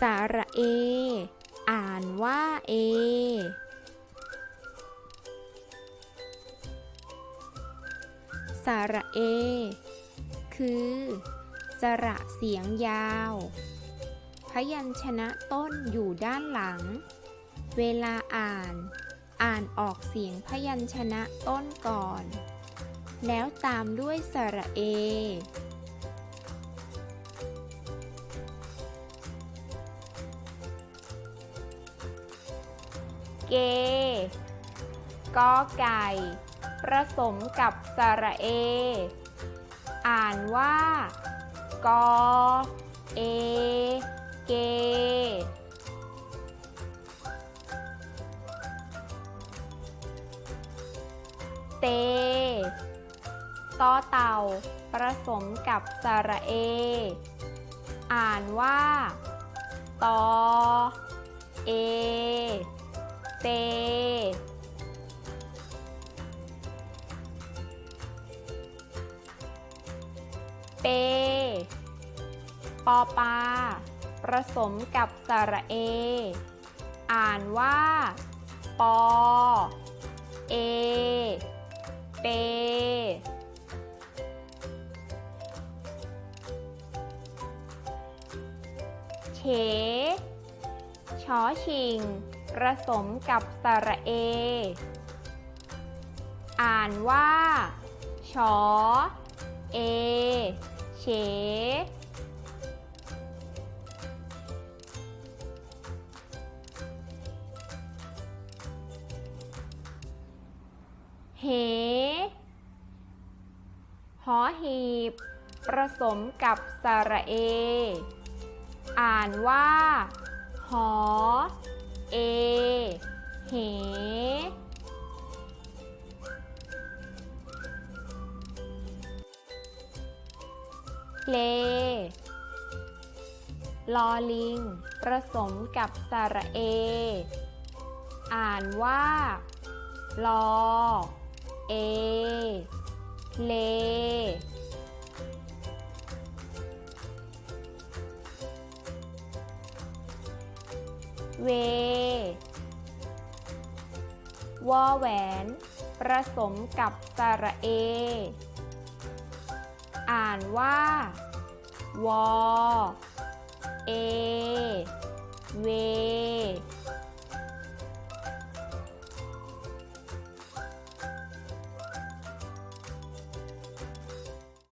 สระเอ อ่านว่าเอสระเอ คือ สระเสียงยาว พยัญชนะต้นอยู่ด้านหลัง เวลาอ่าน อ่านออกเสียงพยัญชนะต้นก่อน แล้วตามด้วยสระเอ เก กอไก่ผสมกับสระเอ อ่านว่า กอ เอ เก เต ต่อเต่าผสมกับสระเอ อ่านว่า ตอ เอ เต เป ปอปาผสมกับสระเอ อ่านว่า ปอ เอ เป เฉชอชิง ผสมกับสระเอ อ่านว่าชอเอ เฉ เหหอหีบผสมกับสระเอ อ่านว่า หอ เอ เห เล ลอลิงผสมกับสระเอ อ่านว่า ลอ เอ เล เว วอแหวนผสมกับสระเอ อ่านว่า วอ เอ เว